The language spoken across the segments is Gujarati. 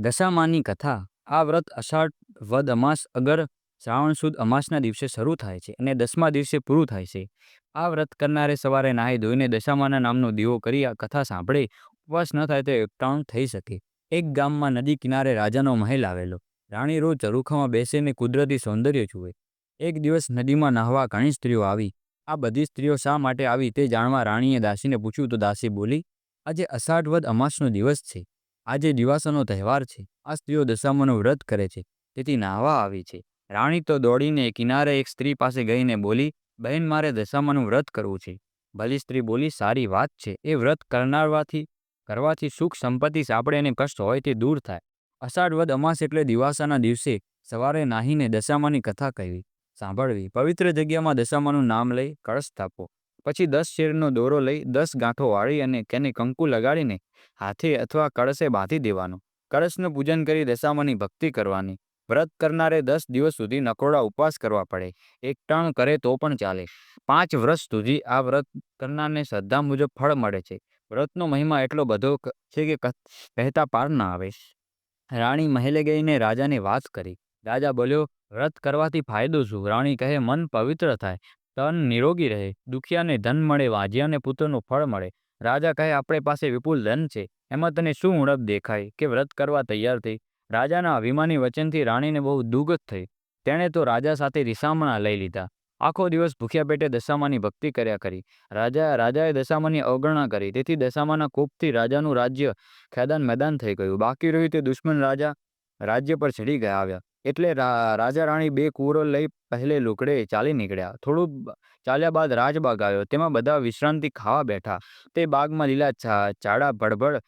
દશામાની કથા, આ વ્રત અષાઢ વદ અમાસ અગર શ્રાવણ સુદ અમાસના દિવસે શરૂ થાય છે અને દસમા દિવસે પૂરું થાય છે. આ વ્રત કરનારે સવારે નાહી ધોઈને દશામાના નામનો દીવો કરી આ કથા સાંભળે, ઉપવાસ ન થાય તો એકટાણું થઈ શકે. એક ગામમાં નદી કિનારે રાજાનો મહેલ આવેલો. રાણી રોજ ચરુખામાં બેસીને કુદરતી સૌંદર્ય જુએ. એક દિવસ નદીમાં નહાવા ઘણી સ્ત્રીઓ આવી. આ બધી સ્ત્રીઓ શા માટે આવી તે જાણવા રાણીએ દાસીને પૂછ્યું તો દાસી બોલી, આજે અષાઢ વદ અમાસનો દિવસ છે. આજે દિવાસાનો તહેવાર છે. આ સ્ત્રીઓ દશામાનું વ્રત કરે છે. તેથી નાહવા આવી છે. રાણી તો દોડીને કિનારે એક સ્ત્રી પાસે ગઈને બોલી, બહેન, મારે દશામાનું વ્રત કરવું છે. ભલી સ્ત્રી બોલી, સારી વાત છે. એ વ્રત કરનારવાથી, કરવાથી સુખ, સંપત્તિ, સાંપડે અને કષ્ટ હોય તે દૂર થાય. અષાઢ વદ અમાસ એટલે દિવાસાના દિવસે સવારે નાહીને દશામાની કથા કહેવી. સાંભળવી. પવિત્ર જગ્યામાં દશામાનું નામ લઈ કળશ સ્થાપવો પછી દસ શેરનો દોરો લઈ દસ ગાંઠો વાળી અને તેને કંકુ લગાડીને હાથે અથવા કળશે બાંધી દેવાનો. કળશનું પૂજન કરી દશામાની ભક્તિ કરવાની. વ્રત કરનારે દસ દિવસ સુધી નકોડા ઉપવાસ કરવા પડે. એક ટણ કરે તો પણ ચાલે. પાંચ વર્ષ સુધી આ વ્રત કરનારને શ્રદ્ધા મુજબ ફળ મળે છે. વ્રતનો મહિમા એટલો બધો છે કે કહેતા પાર ના આવે. રાણી મહેલે ગઈને રાજાને વાત કરી. રાજા બોલ્યો, વ્રત કરવાથી ફાયદો શું? રાણી કહે, મન પવિત્ર થાય. તન નિરોગી રહે દુખિયાને ધન મળે વાજિયાને પુત્રનું ફળ મળે. રાજા કહે, આપણે પાસે વિપુલ ધન છે. એમાં તને શું ઉણપ દેખાય કે વ્રત કરવા તૈયાર થઈ? રાજાના અભિમાની વચનથી રાણીને બહુ દુઃખદ થઈ. તેણે તો રાજા સાથે રિસામણા લઈ લીધા. આખો દિવસ ભૂખ્યા પેટે દશામાની ભક્તિ કર્યા કરી. રાજા, રાજાએ દશામાની અવગણના કરી. તેથી દશામાના કોપથી રાજાનું રાજ્ય ખેદાન મેદાન થઈ ગયું. બાકી રહ્યું તે દુશ્મન રાજા રાજ્ય પર ચડી ગયા આવ્યા. એટલે રાજા રાણી બે કુંવરો લઈ પહેલે લુકડે ચાલી નીકળ્યા. થોડું ચાલ્યા બાદ રાજબાગ આવ્યો. તેમાં બધા વિશ્રાંતિ ખાવા બેઠા. તે બાગમાં લીલા ચાડા ભડભડ,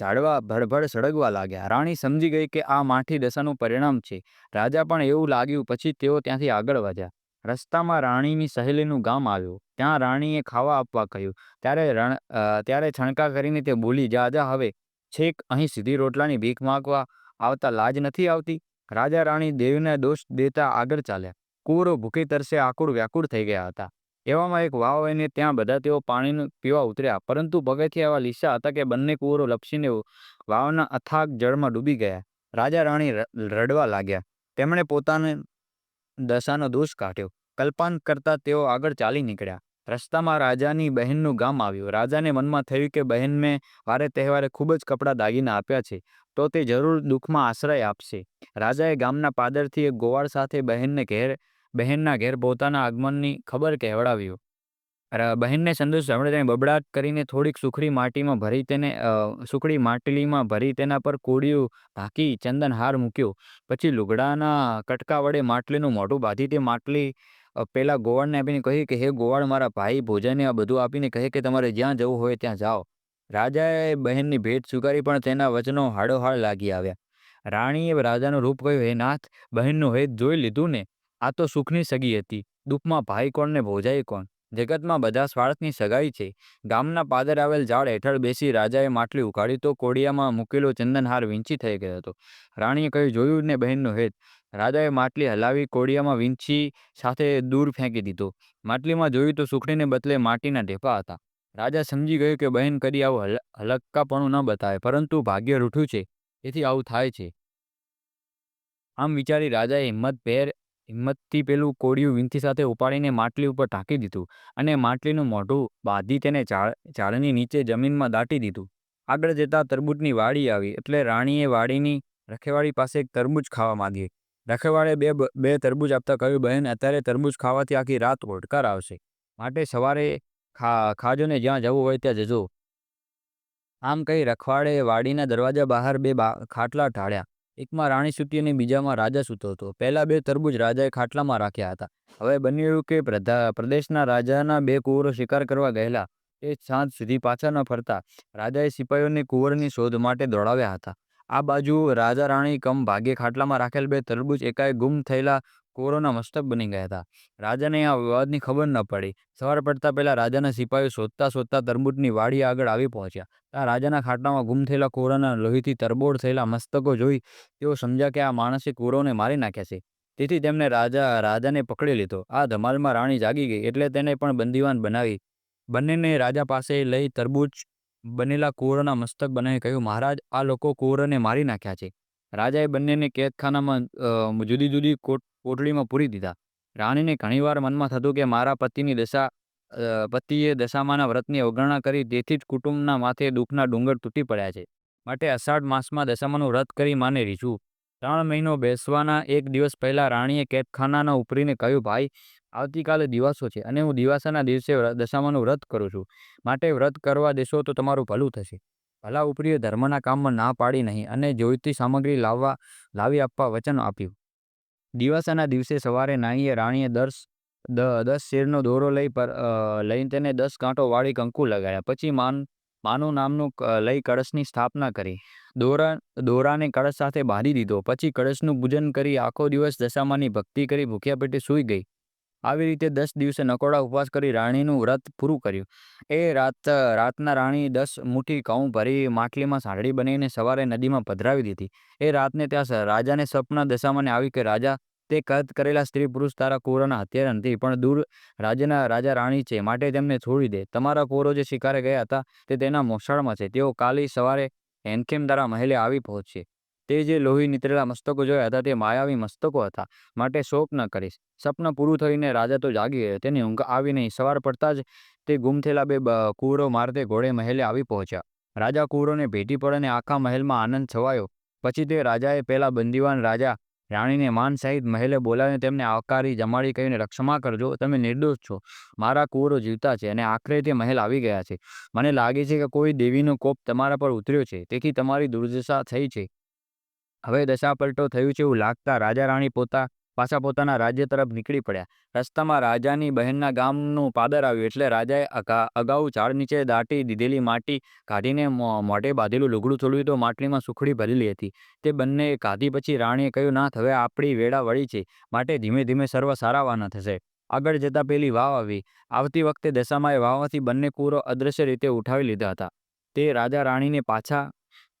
ઝાડવા ભડભડ સળગવા લાગ્યા. રાણી સમજી ગઈ કે આ માઠી દશાનું પરિણામ છે. રાજા પણ એવું લાગ્યું. પછી તેઓ ત્યાંથી આગળ વધ્યા. રસ્તામાં રાણીની સહેલીનું ગામ આવ્યું. ત્યાં રાણીએ ખાવા આપવા કહ્યું. ત્યારે રણ ત્યારે છણકા કરીને તે બોલી, જા જા, હવે છેક અહીં સીધી રોટલાની ભીખ માગવા આવતા લાજ નથી આવતી? રાજા રાણી દેવને દોષ દેતા આગળ ચાલ્યા. કુંવરો ભૂખી તરસે આકુળ વ્યાકુળ થઈ ગયા હતા. એવામાં એક વાવ આવીને ત્યાં બધા તેઓ પાણીનું પીવા ઉતર્યા. પરંતુ પગથિયા એવા લીસા હતા કે બંને કુંવરો લપસીને વાવના અથાગ જળમાં ડૂબી ગયા. રાજા રાણી રડવા લાગ્યા. તેમણે પોતાને દશાનો દોષ કાઢ્યો. કલ્પાન કરતા તેઓ આગળ ચાલી નીકળ્યા. રસ્તામાં રાજાની બહેનનું ગામ આવ્યું. રાજાને મનમાં થયું કે બહેન મેં વારે તહેવારે ખૂબ જ કપડાં દાગીના આપ્યા છે, તો તે જરૂર દુઃખમાં આશ્રય આપશે. રાજાએ ગામના પાદરથી એક ગોવાળ સાથે બહેનને ઘેર, બહેનના ઘેર પોતાના આગમનની ખબર કહેવડાવ્યું બહેનને સંદેશ સાંભળે તેને બબડાટ કરીને થોડીક સુખડી માટીમાં ભરી તેને સુખડી માટલીમાં ભરી તેના પર કોડિયું ઢાંકી ચંદન હાર મૂક્યો. પછી લુગડાના કટકા વડે માટલીનું મોઢું બાંધી તે માટલી પેલા ગોવાળને આપીને કહ્યું કે, હે ગોવાળ, મારા ભાઈ ભોજને આ બધું આપીને કહે કે, તમારે જ્યાં જવું હોય ત્યાં જાઓ. રાજાએ બહેનની ભેટ સ્વીકારી, પણ તેના વચનો હાડોહાડ લાગી આવ્યા. રાણીએ રાજાનું રૂપ કહ્યું, હે નાથ, બહેનનું હેત જોઈ લીધું ને? આ તો સુખની સગી હતી. દુઃખમાં ભાઈ કોણ ને ભોજાઈ કોણ? જગતમાં બધા સ્વાર્થની સગાઈ છે. ગામના પાદર આવેલ ઝાડ હેઠળ બેસી રાજાએ માટલી ઉઘાડી તો કોડિયામાં મૂકેલો ચંદનહાર વિંચી થઈ ગયો હતો. રાણીએ કહ્યું, જોયું ને બહેનનો હેત. રાજાએ માટલી હલાવી કોડિયામાં વીંછી સાથે દૂર ફેંકી દીધો. માટલીમાં જોયું તો સુખડીને બદલે માટીના ઢેફા હતા. રાજા સમજી ગયું કે બહેન કરી આવું હલક્કાપણું ન બતાવે, પરંતુ ભાગ્ય રૂઠું છે. એથી આવું થાય છે. આમ વિચારી રાજાએ હિંમતભેર હિંમતથી પેલું કોડિયું વીંથી સાથે ઉપાડીને માટલી ઉપર ઢાંકી દીધું અને માટલીનું મોઢું બાંધી તેને ઝાડની નીચે જમીનમાં દાટી દીધું. આગળ જતાં તરબૂચની વાડી આવી એટલે રાણીએ વાડીની રખેવાળી પાસે એક તરબૂચ ખાવા માંગી. રખેવાળે બે બે તરબૂચ આપતા કહ્યું, બહેન, અત્યારે તરબૂચ ખાવાથી આખી રાત ઓડકાર આવશે. માટે સવારે ખા ખાજો ને જ્યાં જવું હોય ત્યાં જજો. આમ કહી રખવાડે વાડીના દરવાજા બહાર બે ખાટલા ઢાળ્યા. એકમાં રાણી સૂતી અને બીજામાં રાજા સૂતો હતો. પહેલા બે તરબૂજ રાજાએ ખાટલામાં રાખ્યા હતા. હવે બન્યું કે પ્રદેશના રાજાના બે કુંવરો શિકાર કરવા ગયેલા. એ સાંજ સુધી પાછા ન ફરતા. રાજાએ સિપાહીઓને કુંવરની શોધ માટે દોડાવ્યા હતા. આ બાજુ રાજા રાણી કમ ભાગ્ય ખાટલામાં રાખેલ બે તરબૂચ એકાએક ગુમ થયેલા કોરોના મસ્તક બની ગયા હતા. રાજાને આ વિવાદની ખબર ન પડી. સવાર પડતા પહેલા રાજાના સિપાહીઓ શોધતા શોધતા તરબૂચની વાડી આગળ આવી પહોંચ્યા. ત્યાં રાજાના ખાટલામાં ગુમ થયેલા કોરોના લોહીથી તરબોળ થયેલા મસ્તકો જોઈ તેઓ સમજ્યા કે આ માણસે કોરોને મારી નાખ્યા છે. તેથી તેમને રાજા, રાજાને પકડી લીધો. આ ધમાલમાં રાણી જાગી ગઈ એટલે તેને પણ બંદીવાન બનાવી. બંનેને રાજા પાસે લઈ તરબૂચ બનેલા કુંવરના મસ્તક બનાવી કહ્યું, મહારાજ, આ લોકો કુંવરને મારી નાખ્યા છે. રાજાએ બંનેને કેદખાનામાં જુદી જુદી કોટ, કોટડીમાં પૂરી દીધા. રાણીને ઘણીવાર મનમાં થતું કે મારા પતિની દશા પતિએ દશામાના વ્રતની અવગણના કરી તેથી જ કુટુંબના માથે દુઃખના ડુંગર તૂટી પડ્યા છે. માટે અષાઢ માસમાં દશામાનું વ્રત કરી માને રીઝવું ત્રણ મહિનો બેસવાના એક દિવસ પહેલાં રાણીએ કેદખાનાના ઉપરીને કહ્યું, ભાઈ આવતીકાલે દિવાસો છે અને હું દિવાસાના દિવસે દશામાનું વ્રત કરું છું. માટે વ્રત કરવા દેશો તો તમારું ભલું થશે. ભલા ઉપરીએ ધર્મના કામમાં ના પાડી નહીં અને જોઈતી સામગ્રી લાવવા, લાવી આપવા વચન આપ્યું. દિવાસાના દિવસે સવારે નાઈએ રાણીએ દસ દસ શેરનો દોરો લઈ પર લઈને તેને દસ કાંટો વાળી કંકુ લગાડ્યા. પછી માન, માનું નામનું લઈ કળશની સ્થાપના કરી. દોરા, દોરાને કળશ સાથે બાંધી દીધો. પછી કળશનું પૂજન કરી આખો દિવસ દશામાની ભક્તિ કરી ભૂખ્યા પેટે સૂઈ ગઈ. આવી રીતે દસ દિવસે નકોડા ઉપવાસ કરી રાણીનું વ્રત પૂરું કર્યું. એ રાત, રાતના રાણી દસ મુઠ્ઠી ઘઉં ભરી માટલીમાં સાંઢળી બનાવીને સવારે નદીમાં પધરાવી દીધી. એ રાતને ત્યાં રાજાને સપના દશામાને આવી કે, રાજા, તે કદ કરેલા સ્ત્રી પુરુષ તારા કોરોના હત્યારા નથી, પણ દૂર રાજ્યના રાજા રાણી છે, માટે તેમને છોડી દે. તમારા કોરો જે શિકારે ગયા હતા, તે તેના મોસાળમાં છે. તેઓ કાલી સવારે હેનખેમ તારા મહેલે આવી પહોંચશે. તે જે લોહી નીતરેલા મસ્તકો જોયા હતા તે માયાવી મસ્તકો હતા. માટે શોક ન કરીશ. સપનું પૂરું થઈને રાજા તો જાગી ગયો. તેની ઊંઘ આવી નહીં. સવાર પડતા જ તે ગુમ થયેલા બે કુંવરો મારતે ઘોડે મહેલે આવી પહોંચ્યા. રાજા કુવરોને ભેટી પડે અને આખા મહેલમાં આનંદ છવાયો. પછી તે રાજાએ પહેલા બંદીવાન રાજા રાણીને માન સહિત મહેલે બોલાવીને તેમને આવકારી જમાડી કહીને, રક્ષમા કરજો તમે નિર્દોષ છો. મારા કુંવરો જીવતા છે અને આખરે તે મહેલ આવી ગયા છે. મને લાગે છે કે કોઈ દેવીનો કોપ તમારા પર ઉતર્યો છે. તેથી તમારી દુર્દશા થઈ છે. હવે દશા પલટો થયું છે એવું લાગતા રાજા રાણી પોતા પાછા પોતાના રાજ્ય તરફ નીકળી પડ્યા. રસ્તામાં રાજાની બહેનના ગામનું પાદર આવ્યું એટલે રાજાએ અગાઉ ઝાડ નીચે દાટી દીધેલી માટી કાઢીને મોઢે બાંધેલું લુગડું છોડ્યું તો માટલીમાં સુખડી ભરેલી હતી. તે બંને કાઢી પછી રાણીએ કહ્યું નાથ હવે આપણી વેળા વળી છે. માટે ધીમે ધીમે સર્વ સારાવાના થશે. આગળ જતાં પેલી વાવ આવી. આવતી વખતે દશામાએ વાવમાંથી બંને કુરો અદ્રશ્ય રીતે ઉઠાવી લીધા હતા. તે રાજા રાણીને પાછા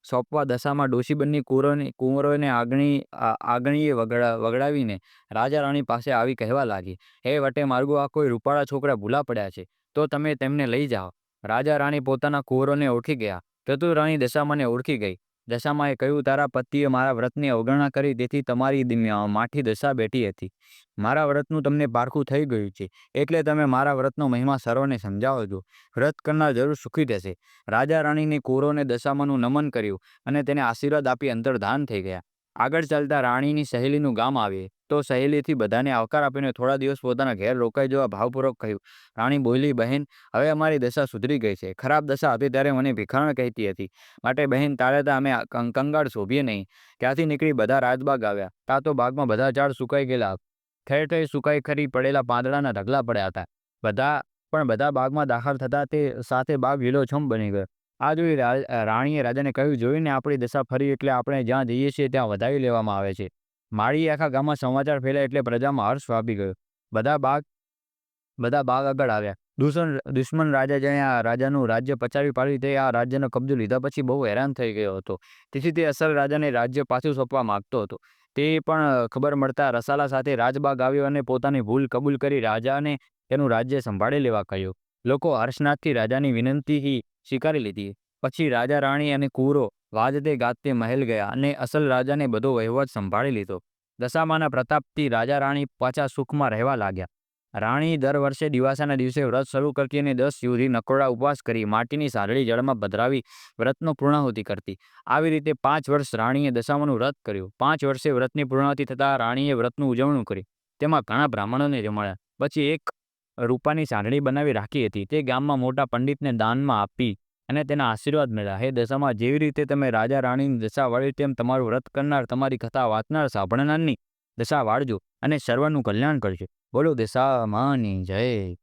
સોંપવા દશામાં ડોશી બંને કુંવરોને કુંવરોને આગણી આગણીએ વગડા, વગડાવીને રાજા રાણી પાસે આવી કહેવા લાગી, હે વટે માર્ગો, આ કોઈ રૂપાળા છોકરા ભૂલા પડ્યા છે, તો તમે તેમને લઈ જાઓ. રાજા રાણી પોતાના કુંવરોને ઓળખી ગયા ચતુર રાણી દશામાને ઓળખી ગઈ. દશામાએ કહ્યું, તારા પતિએ મારા વ્રતની અવગણના કરી તેથી તમારી માઠી દશા બેઠી હતી. મારા વ્રતનું તમને પારખું થઈ ગયું છે. એટલે તમે મારા વ્રતનો મહિમા સર્વને સમજાવો છો વ્રત કરનાર જરૂર સુખી થશે રાજા રાણીને કુરોને દશામાનું નમન કર્યું અને તેને આશીર્વાદ આપી અંતર્ધાન થઈ ગયા. આગળ ચાલતા રાણીની સહેલીનું ગામ આવે તો સહેલીથી બધાને આવકાર આપીને થોડા દિવસ પોતાના ઘેર રોકાઈ જવા ભાવપૂર્વક કહ્યું, રાણી બોલી, બહેન, હવે અમારી દશા સુધરી ગઈ છે. ખરાબ દશા હતી ત્યારે મને ભિખારણ કહેતી હતી. માટે, બહેન, તારે તો અમે કંગાળ શોભીએ નહીં. ત્યાંથી નીકળી બધા રાજબાગ આવ્યા. ત્યાં તો બાગમાં બધા ઝાડ સુકાઈ ગયેલા. ઠેર ઠેર સુકાઈ ખરી પડેલા પાંદડાના ઢગલા પડ્યા હતા. બધા, પણ બધા બાગમાં દાખલ થતા તે સાથે બાગ લીલોછમ બની ગયો. આ જોઈ રાણીએ રાજાને કહ્યું, જોઈને આપણી દશા ફરી એટલે આપણે જ્યાં જઈએ છીએ ત્યાં વધાવી લેવામાં આવે છે. માળી આખા ગામમાં સમાચાર ફેલાય એટલે પ્રજામાં હર્ષ વાપી ગયો. બધા બાગ બધા બાગ આગળ આવ્યા. દુશ્મન દુશ્મન રાજા જેણે આ રાજાનું રાજ્ય પચાવી પાડી તે આ રાજ્યનો કબજો લીધા પછી બહુ હેરાન થઈ ગયો હતો. તેથી તે અસલ રાજાને રાજ્ય પાછું સોંપવા માગતો હતો. તે પણ ખબર મળતા રસાલા સાથે રાજબાગ આવ્યો અને પોતાની ભૂલ કબૂલ કરી રાજાને તેનું રાજ્ય સંભાળી લેવા કહ્યું. લોકો હર્ષનાથથી રાજાની વિનંતી સ્વીકારી લીધી. પછી રાજા રાણી અને કુંવરો વાજતે ગાજતે મહેલ ગયા અને અસલ રાજાને બધો વહીવટ સંભાળી લીધો. દશામાના પ્રતાપથી રાજા રાણી પાછા સુખમાં રહેવા લાગ્યા. રાણી દર વર્ષે દિવાસાના દિવસે વ્રત શરૂ કરતી અને દસ સુધી નકોડા ઉપવાસ કરી માટીની સારળી જળમાં પધરાવી વ્રતનો પૂર્ણાહુતિ કરતી. આવી રીતે પાંચ વર્ષ રાણીએ દશામાનું વ્રત કર્યું. પાંચ વર્ષે વ્રતની પૂર્ણાહુતિ થતાં રાણીએ વ્રતનું ઉજવણું કરી તેમાં ઘણા બ્રાહ્મણોને જમાડ્યા. પછી એક રૂપાની સાંઢળી બનાવી રાખી હતી. તે ગામમાં મોટા પંડિતને દાનમાં આપી અને તેના આશીર્વાદ મળ્યા હે દશામાં, જેવી રીતે તમે રાજા રાણીની દશા વાળી તેમ તમારું વ્રત કરનાર, તમારી કથા વાંચનાર સાંભળનારની દશા વાળજો અને સર્વનું કલ્યાણ કરજો. બોલો દશામાની જય.